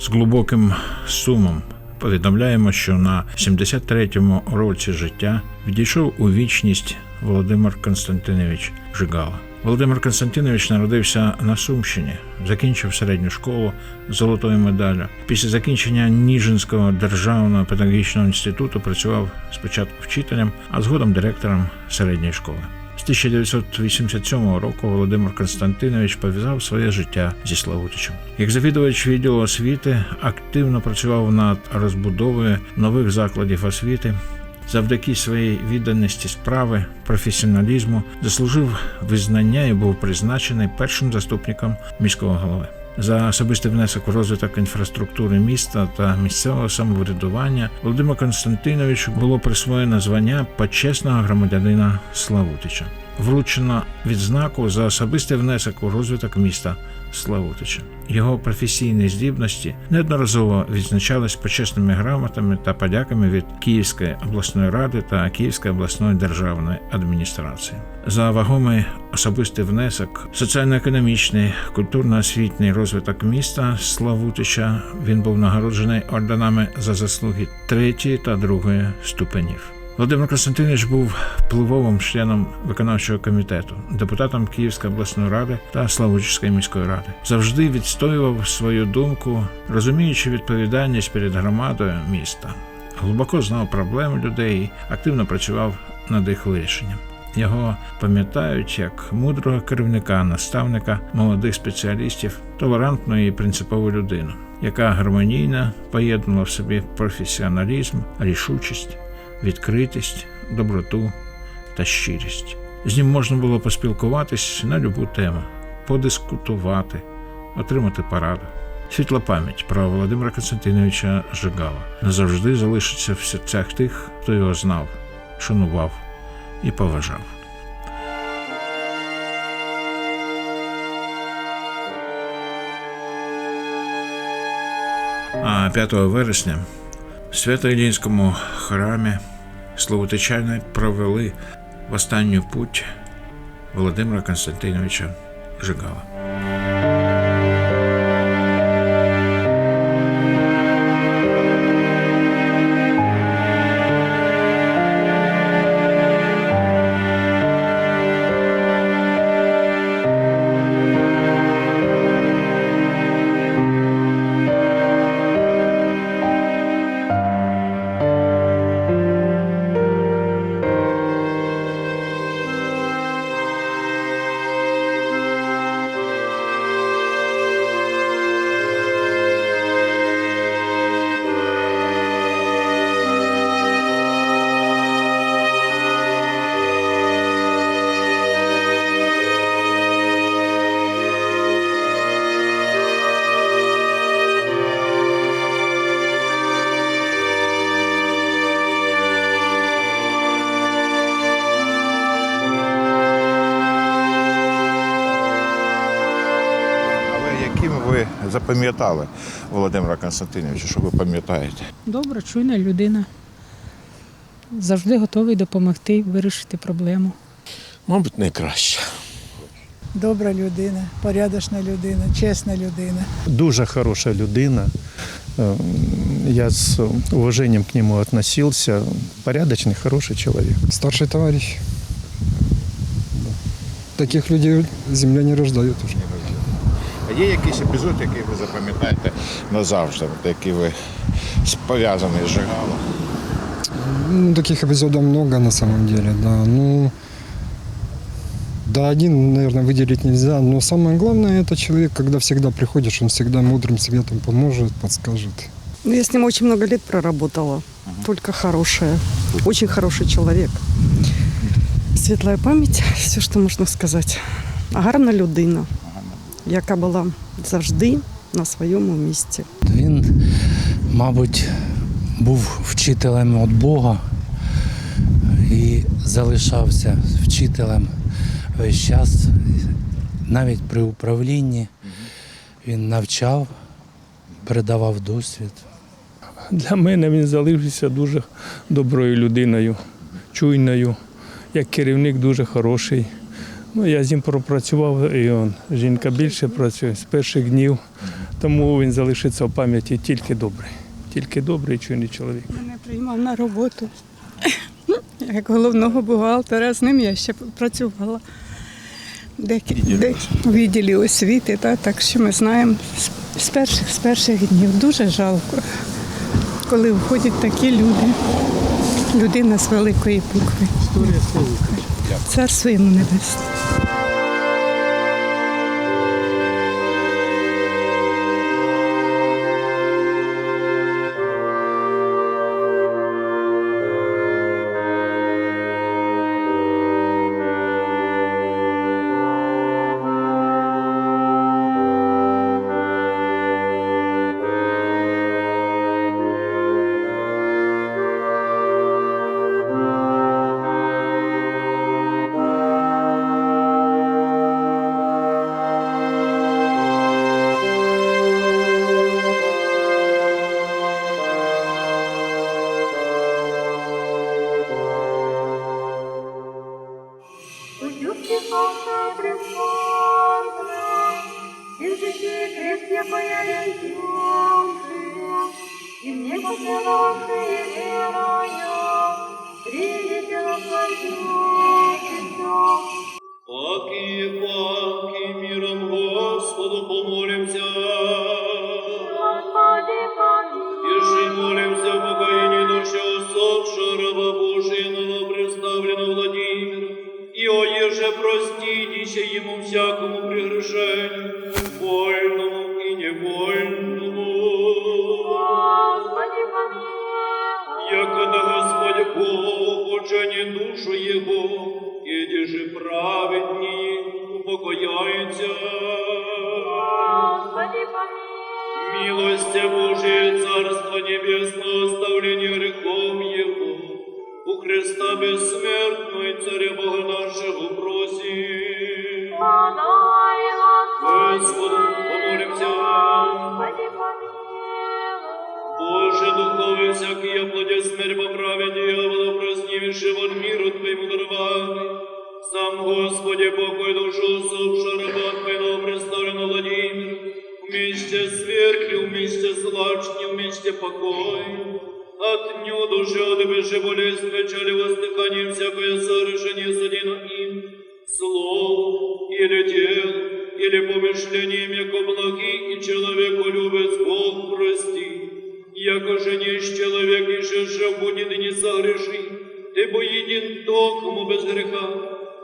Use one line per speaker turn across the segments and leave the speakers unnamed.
З глибоким сумом повідомляємо, що на 73-му році життя відійшов у вічність Володимир Константинович Жигала. Володимир Константинович народився на Сумщині, закінчив середню школу з золотою медаллю. Після закінчення Ніжинського державного педагогічного інституту працював спочатку вчителем, а згодом директором середньої школи. З 1987 року Володимир Константинович пов'язав своє життя зі Славутичем. Як завідувач відділу освіти активно працював над розбудовою нових закладів освіти. Завдяки своїй відданості справи, професіоналізму заслужив визнання і був призначений першим заступником міського голови. За особистий внесок у розвиток інфраструктури міста та місцевого самоврядування Володимиру Константиновичу було присвоєно звання почесного громадянина Славутича. Вручено відзнаку за особистий внесок у розвиток міста Славутича. Його професійні здібності неодноразово відзначались почесними грамотами та подяками від Київської обласної ради та Київської обласної державної адміністрації. За вагомий особистий внесок, соціально-економічний, культурно-освітній розвиток міста Славутича він був нагороджений орденами за заслуги третьої та другої ступенів. Володимир Константинович був впливовим членом виконавчого комітету, депутатом Київської обласної ради та Славутської міської ради. Завжди відстоював свою думку, розуміючи відповідальність перед громадою міста. Глибоко знав проблеми людей, активно працював над їх вирішенням. Його пам'ятають як мудрого керівника, наставника молодих спеціалістів, толерантну і принципову людину, яка гармонійно поєднувала в собі професіоналізм, рішучість відкритість, доброту та щирість. З ним можна було поспілкуватись на любу тему, подискутувати, отримати пораду. Світла пам'ять про Володимира Константиновича Жигала назавжди залишиться в серцях тих, хто його знав, шанував і поважав. А 5 вересня в Свято-Ілінському храмі словотичани провели в останню путь Володимира Константиновича Жигала.
Запам'ятали Володимира Константиновича, що ви пам'ятаєте?
Добра, чуйна людина. Завжди готовий допомогти вирішити проблему.
Мабуть, найкраще.
Добра людина, порядочна людина, чесна людина.
Дуже хорошая людина. Э, Я с уважением к нему относился. Порядочный, хороший человек.
Старший товарищ. Таких людей земля не рождает уже.
А є якийсь епізод, який ви запам'ятаєте назавжди, от який ви пов'язаний з Жигалом?
Ну, таких эпизодов много на самом деле, да. Ну, да, один, наверное, выделить нельзя. Но самое главное, это человек, когда всегда приходишь, он всегда мудрым светом поможет, подскажет.
Ну, я с ним очень много лет проработала. Только хорошая. Очень хороший человек. Светлая память, все, що можна сказати. Гарна людина, Яка була завжди на своєму місці.
Він, мабуть, був вчителем від Бога і залишався вчителем весь час. Навіть при управлінні він навчав, передавав досвід.
Для мене він залишився дуже доброю людиною, чуйною. Як керівник дуже хороший, Ну, я з ним пропрацював, і он, жінка більше працює з перших днів, тому він залишиться в пам'яті тільки добрий. Тільки добрий чуйний чоловік.
Мене приймав на роботу як головного бухгалтера. З ним я ще працювала Декі- в відділі освіти, та, так що ми знаємо з, з, перших, з перших днів. Дуже жалко, коли входять такі люди. Людина з великої букви. Царство йому небесне.
Владимира. И о еже простите ему всякому прегрешению, вольному и невольному.
Господи, помилуй.
Якода Господь Бог, учени душу Его, и же праведнее упокояется.
Господи, помилуй.
Милости Божие, Царство Небесное, оставление грехом Его, Христа бессмертного и Царя Бога нашего просим.
Подай,
Господу помолимся. Боже, духове всякий оплодя смерть по праве дьявола, проснившего от миру Твоему дарованный. Сам Господи, покой душу усопшего раба Твоего, представленного Владимира, вместе с верхи, вместе с лачни, вместе покой От дню души от бежи болезнь, печали воздыханием всякое совершение содейно им, словом или делом, или помышлением, яко благи, и человеку любец Бог прости. Яко же не человек, и же жив будет и не согреши, ты бо един токому без греха.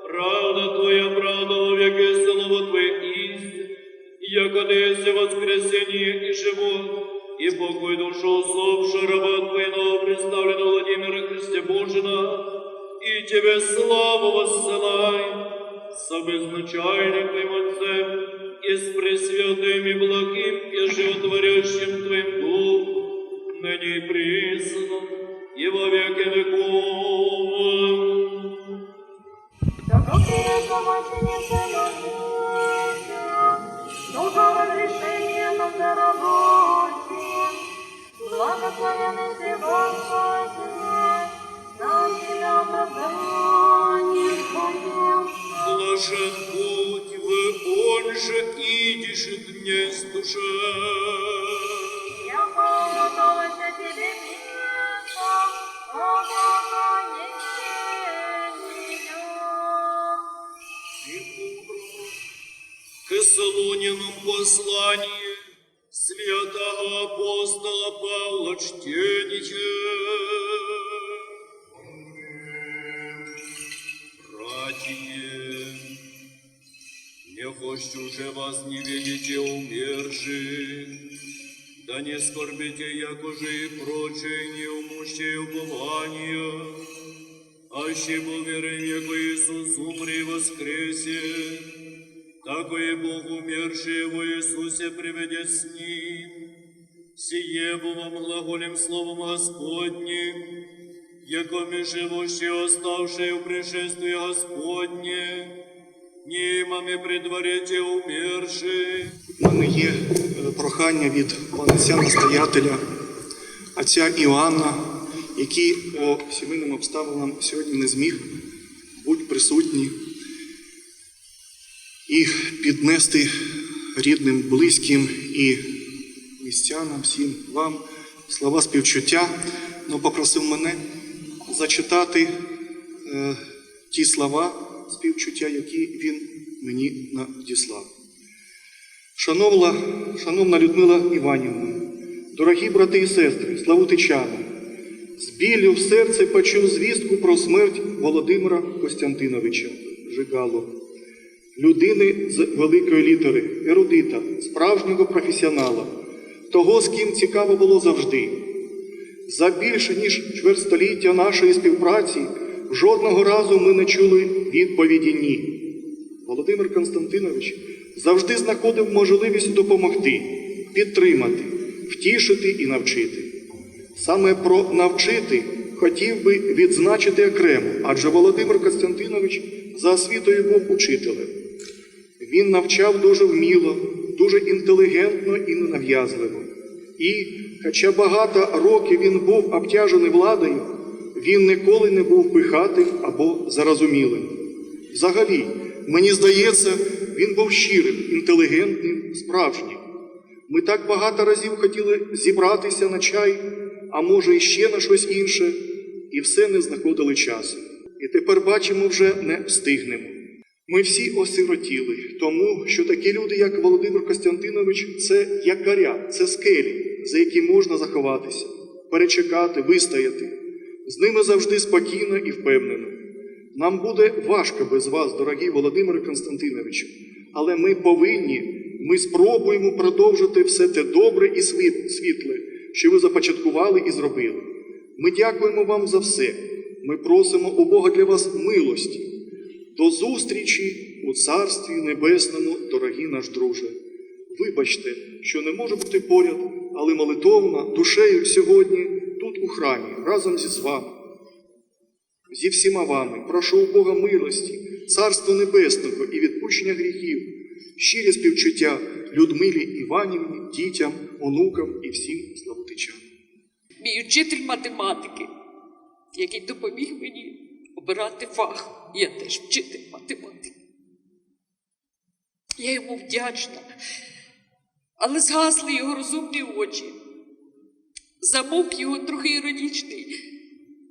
Правда Твоя, правда, во веки слово Твое истин. Яко ты есть воскресение и живот, и покой душу усопшего раба Твоего, представленного Владимира Христе Божина, и Тебе славу воссылай, с обезначальным Твоим Отцем, и с пресвятым и благим, и животворящим Твоим Духом, ныне и присно, и во веки веков.
Добро приятно мученице Божие, Духа разрешения на заработе, Благословенный ты, Господь, нам тебя позвонит,
Блажен будь вы, он же идишь дне с.
Я помолвалась тебе,
Христа, о Бога не К Солонинам посланию вас не видите умерших, да не скорбите, яко же и прочие не умущие упования, аще был верен, яко Иисус умре и воскресе, тако и Бог умерший во Иисусе приведет с Ним. Сие бо вам глаголем Словом Господним, яко ми живущие, оставшие в пришествии Господне, нимами предварите умерших.
У мене є е, прохання від отця настоятеля, отця Іоанна, який по сімейним обставинам сьогодні не зміг бути присутній. і піднести рідним, близьким і містянам, всім вам слова співчуття. Ну, попросив мене зачитати е, ті слова співчуття, які він мені надіслав. Шановна, шановна Людмила Іванівна, дорогі брати і сестри, славутичани, з біллю в серце почув звістку про смерть Володимира Костянтиновича Жигало, людини з великої літери, ерудита, справжнього професіонала, того, з ким цікаво було завжди. За більше ніж чверть століття нашої співпраці жодного разу ми не чули відповіді ні. Володимир Константинович завжди знаходив можливість допомогти, підтримати, втішити і навчити. Саме про навчити хотів би відзначити окремо, адже Володимир Костянтинович за освітою був учителем. Він навчав дуже вміло, дуже інтелігентно і ненав'язливо. І, хоча багато років він був обтяжений владою, він ніколи не був пихатим або зарозумілим. Взагалі, мені здається, він був щирим, інтелігентним, справжнім. Ми так багато разів хотіли зібратися на чай, а може іще на щось інше, і все не знаходили часу. І тепер бачимо, вже не встигнемо. Ми всі осиротіли, тому що такі люди, як Володимир Костянтинович, це якоря, це скелі, за які можна заховатися, перечекати, вистояти. З ними завжди спокійно і впевнено. Нам буде важко без вас, дорогі Володимире Константиновичу, але ми повинні, ми спробуємо продовжити все те добре і світле, що ви започаткували і зробили. Ми дякуємо вам за все. Ми просимо у Бога для вас милості. До зустрічі у Царстві Небесному, дорогі наш друже. Вибачте, що не можу бути поряд, але молитовна душею сьогодні у храмі, разом зі з вами. Зі всіма вами прошу у Бога милості, Царства Небесного і відпущення гріхів, щирі співчуття Людмилі Іванівні, дітям, онукам і всім славутичам.
мій вчитель математики, який допоміг мені обирати фах. Я теж вчитель математики. Я йому вдячна, але згасли його розумні очі, замовк його трохи іронічний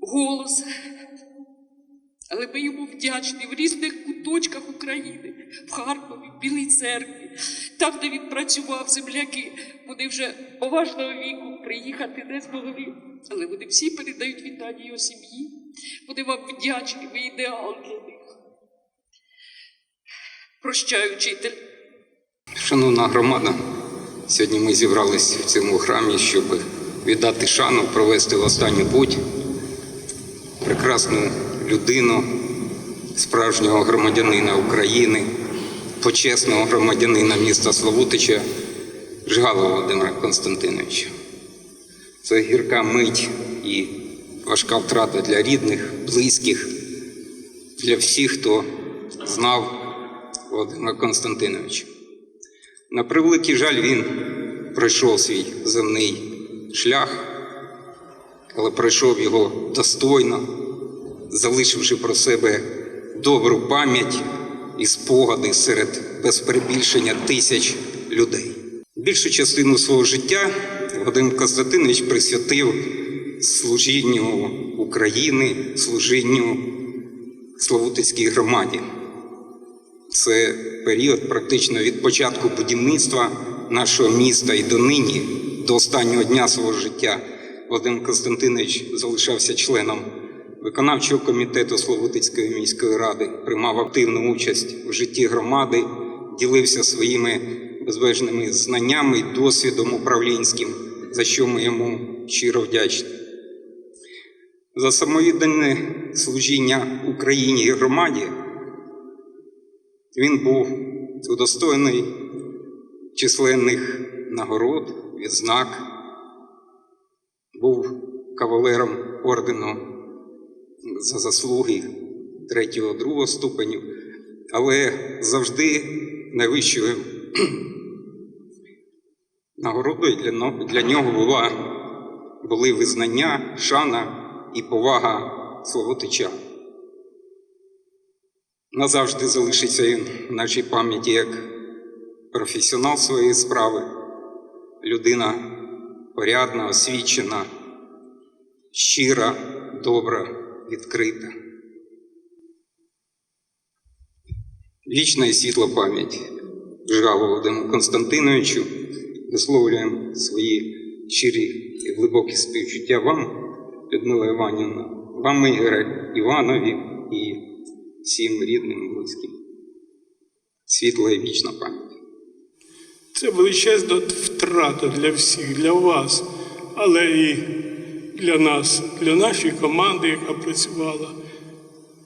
голос. Але ми йому вдячні в різних куточках України, в Харкові, в Білій церкві, там, де він працював, земляки, вони вже поважного віку приїхати не змогли. Але вони всі передають вітання його сім'ї. Вони вам вдячні, ви ідеал для них. Прощаю, вчитель.
Шановна громада, сьогодні ми зібрались в цьому храмі, щоб віддати шану, провести в останню путь прекрасну людину, справжнього громадянина України, почесного громадянина міста Славутича Жгала Володимира Константиновича. Це гірка мить і важка втрата для рідних, близьких, для всіх, хто знав Володимира Константиновича. На превеликий жаль, він пройшов свій земний шлях, але пройшов його достойно, залишивши про себе добру пам'ять і спогади серед без перебільшення тисяч людей. Більшу частину свого життя Володимир Константинович присвятив служінню України, служінню Славутицькій громаді. Це період практично від початку будівництва нашого міста і до нині, до останнього дня свого життя, Володимир Константинович залишався членом виконавчого комітету Славутицької міської ради, приймав активну участь в житті громади, ділився своїми безмежними знаннями і досвідом управлінським, за що ми йому щиро вдячні. За самовіддане служіння Україні і громаді. Він був удостоєний численних нагород, відзнак, був кавалером ордену за заслуги третього, другого ступеню, але завжди найвищою нагородою для, для нього була, були визнання, шана і повага Славутича. назавжди залишиться він в нашій пам'яті як професіонал своєї справи, людина порядна, освічена, щира, добра, відкрита. Вічна і світла пам'ять Жигалу Володимиру Константиновичу висловлюємо свої щирі і глибокі співчуття вам, Людмила Іванівна, вам, Ігоре Іванові і всім рідним близьким. Світла і вічна пам'ять.
Це величезна втрата для всіх, для вас, але і для нас, для нашої команди, яка працювала,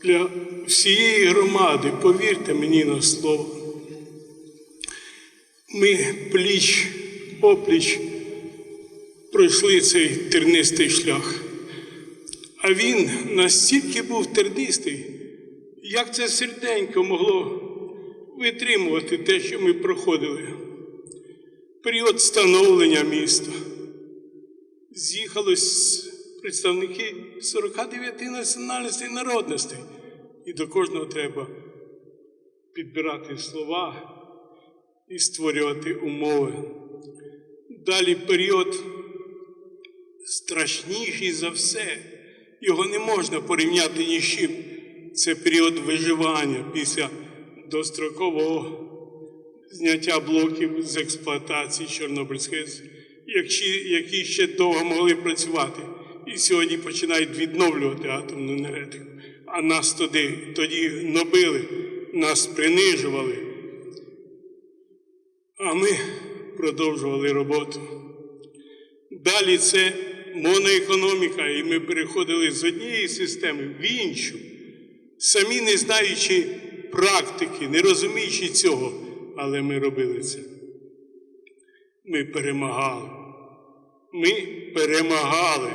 для всієї громади, повірте мені на слово. Ми пліч опліч пройшли цей тернистий шлях. А він настільки був тернистий, як це серденько могло витримувати те, що ми проходили. Період становлення міста. З'їхалось представники 49 національностей і народностей. І до кожного треба підбирати слова і створювати умови. Далі період страшніший за все. Його не можна порівняти ні з чим. Це період виживання після дострокового зняття блоків з експлуатації Чорнобильської, які, ще довго могли працювати. І сьогодні починають відновлювати атомну енергетику. А нас тоді, тоді нобили, нас принижували. А ми продовжували роботу. Далі це моноекономіка, і ми переходили з однієї системи в іншу, самі не знаючи практики, не розуміючи цього, але ми робили це. Ми перемагали. Ми перемагали.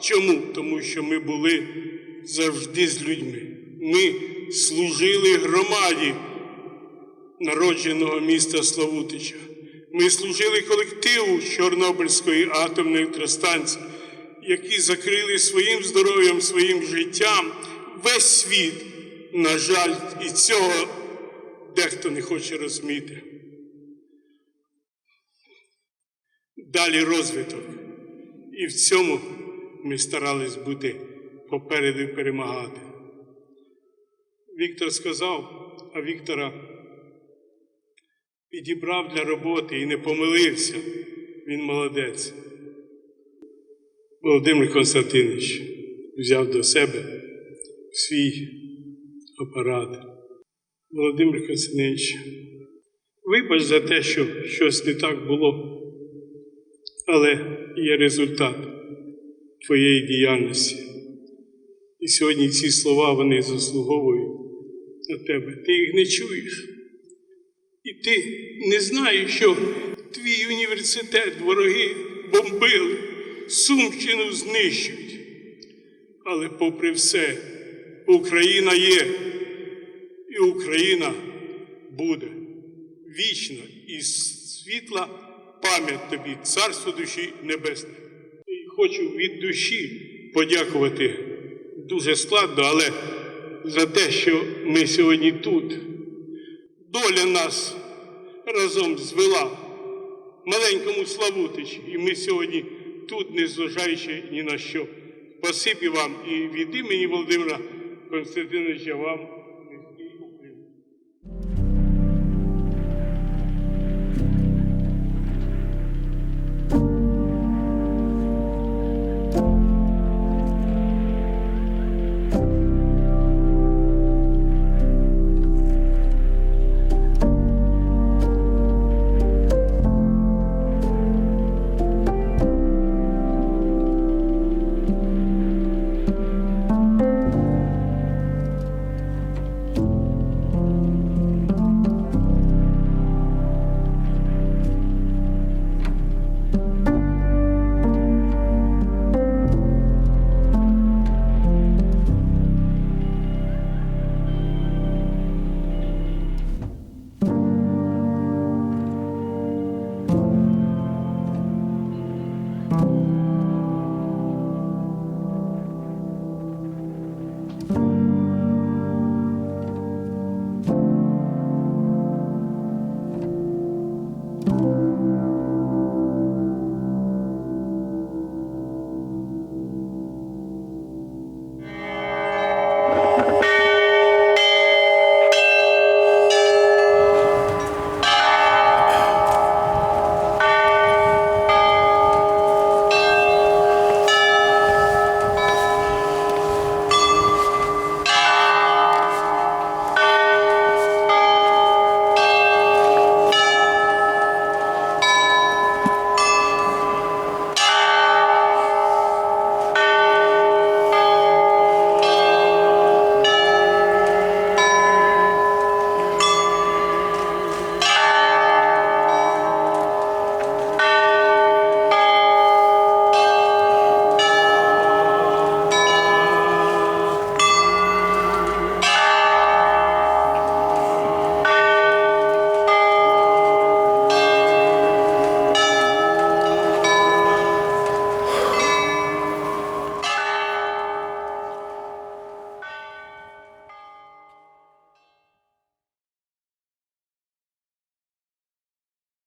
Чому? Тому що ми були завжди з людьми. Ми служили громаді народженого міста Славутича. Ми служили колективу Чорнобильської атомної електростанції, які закрили своїм здоров'ям, своїм життям весь світ. На жаль, і цього дехто не хоче розуміти. Далі розвиток. І в цьому ми старались бути попереду і перемагати. Віктор сказав, а Віктора підібрав для роботи і не помилився. Він молодець. Володимир Константинович взяв до себе свій апарат. Володимир Константинович, вибач за те, що щось не так було, але є результат твоєї діяльності. І сьогодні ці слова вони заслуговують на тебе. Ти їх не чуєш. І ти не знаєш, що твій університет вороги бомбили, Сумщину знищують. Але попри все, Україна є, Україна буде вічна і світла пам'ять тобі, царство душі небесне. І хочу від душі подякувати дуже складно, але за те, що ми сьогодні тут. Доля нас разом звела маленькому Славутичі, і ми сьогодні тут, незважаючи ні на що. Спасибі вам і від імені Володимира Константиновича вам.